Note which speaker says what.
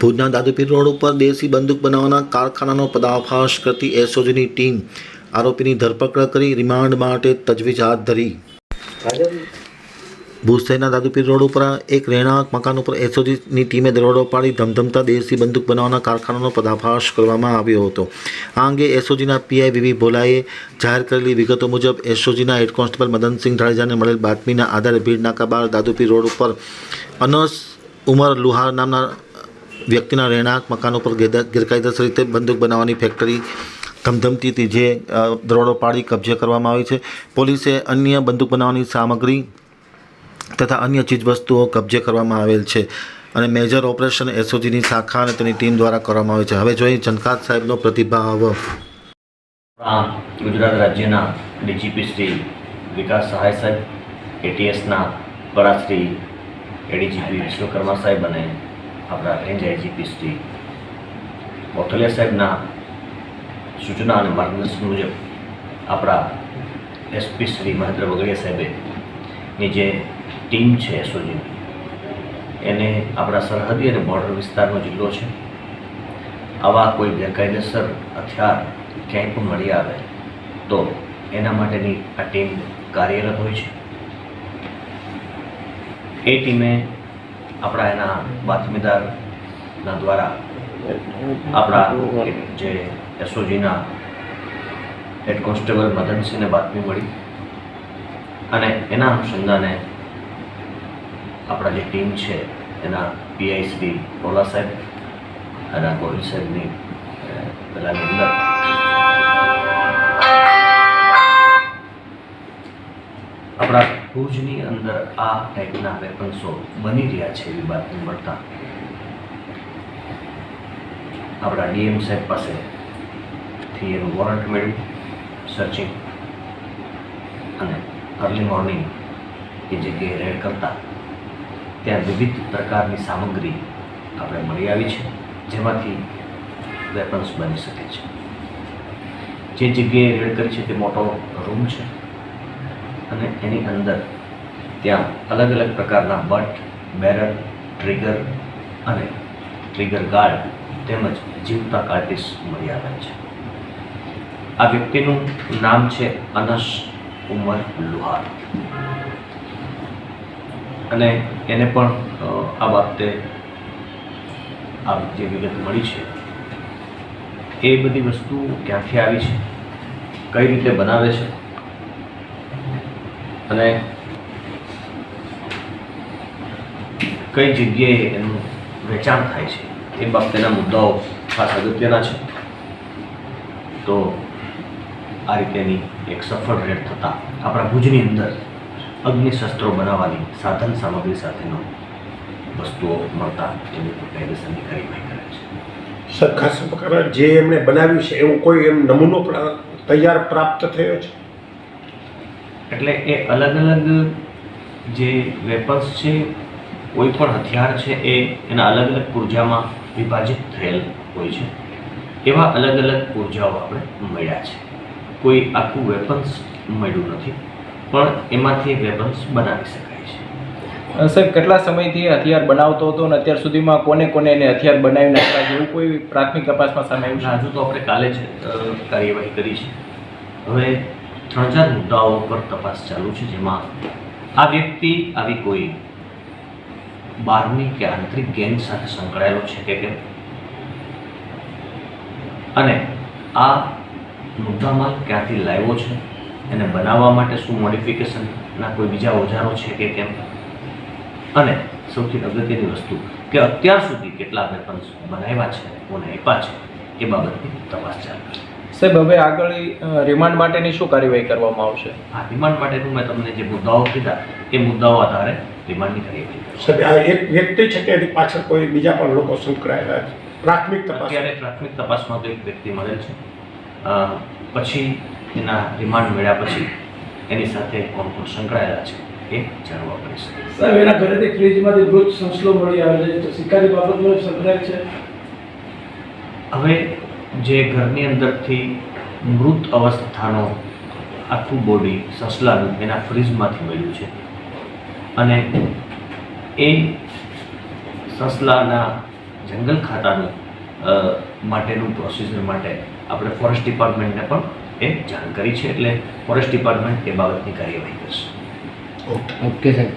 Speaker 1: ભુજના દાદુપીર રોડ ઉપર દેશી બંદૂક બનાવવાના કારખાનાનો પર્દાફાશ કરતી એસઓજીની ટીમ આરોપીની ધરપકડ કરી, રિમાન્ડ માટે તજવીજ હાથ ધરી. ભુજ શહેરના દાદુપીર રોડ ઉપર એક રહેણાંક મકાન ઉપર એસઓજીની ટીમે દરોડો પાડી ધમધમતા દેશી બંદૂક બનાવવાના કારખાનાનો પર્દાફાશ કરવામાં આવ્યો હતો. આ અંગે એસઓજીના પીઆઈ વીવી ભોલાએ જાહેર કરેલી વિગતો મુજબ એસઓજીના હેડ કોન્સ્ટેબલ મદનસિંહ જાડેજાને મળેલ બાતમીના આધારે ભીડ નાકા બાર દાદુપીર રોડ ઉપર અનસ ઉમર લુહાર નામના વ્યક્તિના રહેણાંક, મકાન ગેર- ગેરકાયદેસર રીતે બંદૂક બનાવવાની ફેક્ટરી ધમધમતી હતી જે દરોડો પાડી કબજે કરવામાં આવી છે. પોલીસે અન્ય બંદૂક બનાવવાની સામગ્રી તથા અન્ય ચીજવસ્તુઓ કબજે કરવામાં આવેલ છે અને મેજર ઓપરેશન એસઓજીની શાખા અને તેની ટીમ દ્વારા કરવામાં આવે છે. હવે જોઈએ જનકાત સાહેબનો પ્રતિભાવ.
Speaker 2: ગુજરાત રાજ્યના ડીજીપી શ્રી વિકાસ સહાય સાહેબ એટીએસના વડા શ્રી એડીજીપી વિશ્વકર્મા સાહેબ અને આપણા રેન્જ આઈજીપી શ્રી કોથલિયા સાહેબના સૂચના અને માર્ગદર્શન મુજબ આપણા એસપી શ્રી મહેન્દ્ર વગડિયા સાહેબેની જે ટીમ છે એસઓજીની એને આપણા સરહદી અને બોર્ડર વિસ્તારનો જિલ્લો છે. આવા કોઈ ગેરકાયદેસર હથિયાર ક્યાંય પણ મળી આવે તો એના માટેની આ ટીમ કાર્યરત હોય છે. એ ટીમે આપણા એના બાતમીદારના દ્વારા આપણા જે એસઓજીના હેડ કોન્સ્ટેબલ મદનસિંહને બાતમી મળી. અને એના અનુસંધાને આપણા જે ટીમ છે એના પીઆઈ શ્રી સાહેબ અને ગોહિલ સાહેબની અ, અંદર. આપણા ભુજની અંદર આ ટાઈપના વેપન્સો બની રહ્યા છે એવી બાતમી મળતા આપણા ડીએમ સાહેબ પાસેથી એનું વોરંટ મેળવ્યું સર્ચિંગ અને અર્લી મોર્નિંગ એ જગ્યાએ રેડ કરતા, ત્યાં વિવિધ પ્રકારની સામગ્રી આપણે મળી આવી છે, જેમાંથી વેપન્સ બની શકે છે. જે જગ્યાએ રેડ કરી છે તે મોટો રૂમ છે. અને એની અંદર ત્યાં અલગ અલગ પ્રકારના બટ, બેરલ, ટ્રિગર અને ટ્રિગર ગાર્ડ તેમજ જીવતા કાર્ટિસ મળી આવેલ છે. આ વ્યક્તિનું નામ છે અનસ ઉમર લુહાર. અને એને પણ આ બાબતે આ જે વિગત મળી છે, એ બધી વસ્તુ ક્યાંથી આવી છે, કઈ રીતે બનાવે છે અને કઈ જગ્યાએ એનું વેચાણ થાય છે એ બાબતેના મુદ્દાઓ ખાસ અગત્યના છે. તો આ રીતેની એક સફળ રેડ થતાં આપણા ભુજની અંદર અગ્નિશસ્ત્રો બનાવવાની સાધન સામગ્રી સાથેનો વસ્તુઓ મળતા એની કાયદેસરની કાર્યવાહી કરે છે.
Speaker 3: સર, ખાસ જે એમણે બનાવ્યું છે, એવું કોઈ એમ નમૂનો તૈયાર પ્રાપ્ત થયો છે?
Speaker 2: એટલે એ અલગ અલગ જે વેપન્સ છે કોઈ પણ હથિયાર છે એ એના અલગ અલગ પૂર્જામાં વિભાજિત થયેલ હોય છે. એવા અલગ અલગ પૂર્જાઓ આપણે મળ્યા છે. કોઈ આખું વેપન્સ મળ્યું નથી પણ એમાંથી વેપન્સ બનાવી શકાય છે.
Speaker 4: સાહેબ કેટલા સમયથી હથિયાર બનાવતો હતો અને અત્યાર સુધીમાં કોને કોને એને હથિયાર બનાવી નાખ્યા જેવું કોઈ પ્રાથમિક તપાસમાં સામે આવ્યું
Speaker 2: હજુ તો આપણે કાલે જ કાર્યવાહી કરી છે. હવે ત્રણ ચાર મુદ્દાઓ પર તપાસ ચાલુ છે, જેમાં આ વ્યક્તિ આવી કોઈ બહારની કે આંતરિક ગેંગ સાથે સંકળાયેલો છે કે કેમ? અને આ મુદ્દામાં ક્યાંથી લાવ્યો છે? એને બનાવવા માટે શું મોડિફિકેશનના કોઈ બીજા ઓજારો છે કે કેમ? અને સૌથી અગત્યની વસ્તુ કે અત્યાર સુધી કેટલા વેપન્સ બનાવ્યા છે, કોને આપ્યા છે, એ બાબતની તપાસ ચાલુ છે
Speaker 4: છે. સાહેબ હવે આગળ રિમાન્ડ માટેની શું કાર્યવાહી કરવામાં આવશે?
Speaker 2: આ રિમાન્ડ માટેનું મેં તમને જે મુદ્દાઓ કીધા એ મુદ્દાઓ આધારે રિમાન્ડની કાર્યવાહી સાહેબ
Speaker 3: સર આ એક વ્યક્તિ છે કે એની પાછળ કોઈ બીજા પણ લોકો સંકળાયેલા છે? પ્રાથમિક તપાસ.
Speaker 2: અત્યારે પ્રાથમિક તપાસમાં તો એક વ્યક્તિ મળેલ છે. પછી એના રિમાન્ડ મળ્યા પછી એની સાથે કોણ કોણ સંકળાયેલા છે એ જાણવા પડશે
Speaker 5: સાહેબ એના ઘરેથી ફ્રીજમાંથી મૃત સંસલો મળી આવે છે તો શિકારી બાબતમાં સંકળાયેલ છે?
Speaker 2: હવે જે ઘરની અંદરથી મૃત અવસ્થાનો આખું બોડી સસલાનું એના ફ્રીજમાંથી મળ્યું છે. અને એ સસલાના જંગલ ખાતાનું માટેનું પ્રોસિજર માટે આપણે ફોરેસ્ટ ડિપાર્ટમેન્ટને પણ એ જાણ કરી છે એટલે ફોરેસ્ટ ડિપાર્ટમેન્ટ એ બાબતની કાર્યવાહી કરશે.
Speaker 3: ઓકે
Speaker 6: ઓકે સાહેબ